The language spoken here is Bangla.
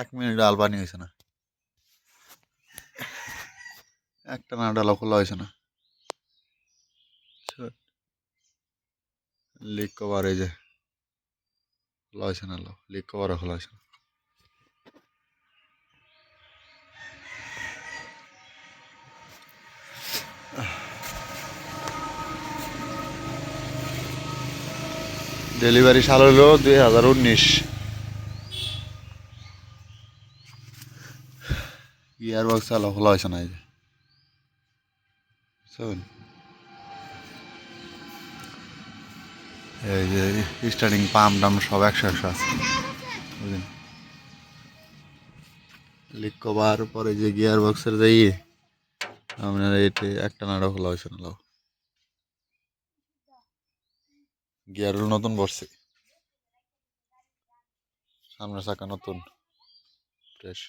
এক মিনিট ডাল পানি হয়েছে না। একটা না ডালা খোলা হয়েছে না। লিক কভার এই যে, খোলা হয়েছে না লিক কভারও খোলা হয়েছে না। ডেলিভারি সাল হলো দুই হাজার উনিশ। গিয়ার বক্স চালা খোলা হয়েছে না এই যে? এই যে স্টার্টিং পাম্প ডাম সব একশো একশো আছে, বুঝলেন? লিক কভার পরে যে গিয়ার বক্সের যে ইয়ে আপনার এতে একটা নাড়া খোলা হয়েছে না লাও। গিয়ারও নতুন পড়ছে সামনের চাকা নতুন ফ্রেশ